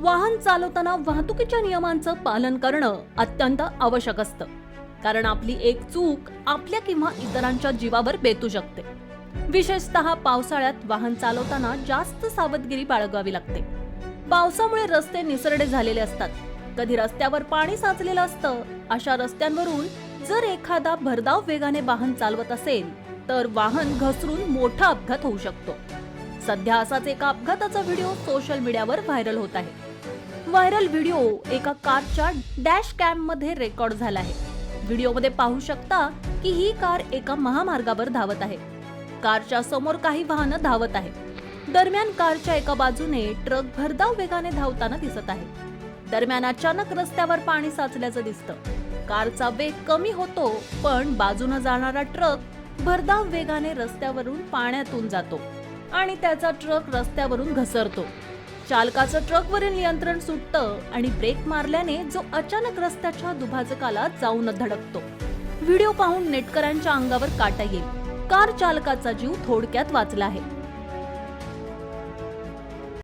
वाहन चालवताना वाहतुकीच्या नियमांचं पालन करणं अत्यंत आवश्यक असतं. कारण आपली एक चूक आपल्या किंवा इतरांच्या जीवावर बेतू शकते. विशेषतः पावसाळ्यात वाहन चालवताना जास्त सावधगिरी बाळगावी लागते. पावसामुळे रस्ते निसरडे झालेले असतात. कधी रस्त्यावर पाणी साचलेलं असतं अशा रस्त्यांवरून जर एखादा भरधाव वेगाने वाहन चालवत असेल तर वाहन घसरून मोठा अपघात होऊ शकतो. सध्या असाच एका अपघाताचा व्हिडिओ सोशल मीडियावर व्हायरल होत आहे. व्हायरल व्हिडिओ एका कारच्या डॅश कॅममध्ये रेकॉर्ड झाला आहे. व्हिडिओमध्ये पाहू शकता की ही कार एका महामार्गावर धावत आहे. कारच्या समोर काही वाहनं धावत आहेत. दरम्यान कारच्या एका बाजूने ट्रक भरधाव वेगाने धावताना दिसत आहे. दरम्यान अचानक रस्त्यावर पाणी साचल्याचं दिसतं. कारचा वेग कमी होतो पण बाजूनं जाणारा ट्रक भरधाव वेगाने रस्त्यावरून पाण्यातून जातो आणि त्याचा ट्रक रस्त्यावरून घसरतो. चालकाचं ट्रकवरील नियंत्रण सुटतं आणि ब्रेक मारल्याने जो अचानक रस्त्याच्या दुभाजकाला जाऊन धडकतो. व्हिडिओ पाहून नेटकऱ्यांच्या अंगावर काटा येईल. कार चालकाचा जीव थोडक्यात वाचला आहे.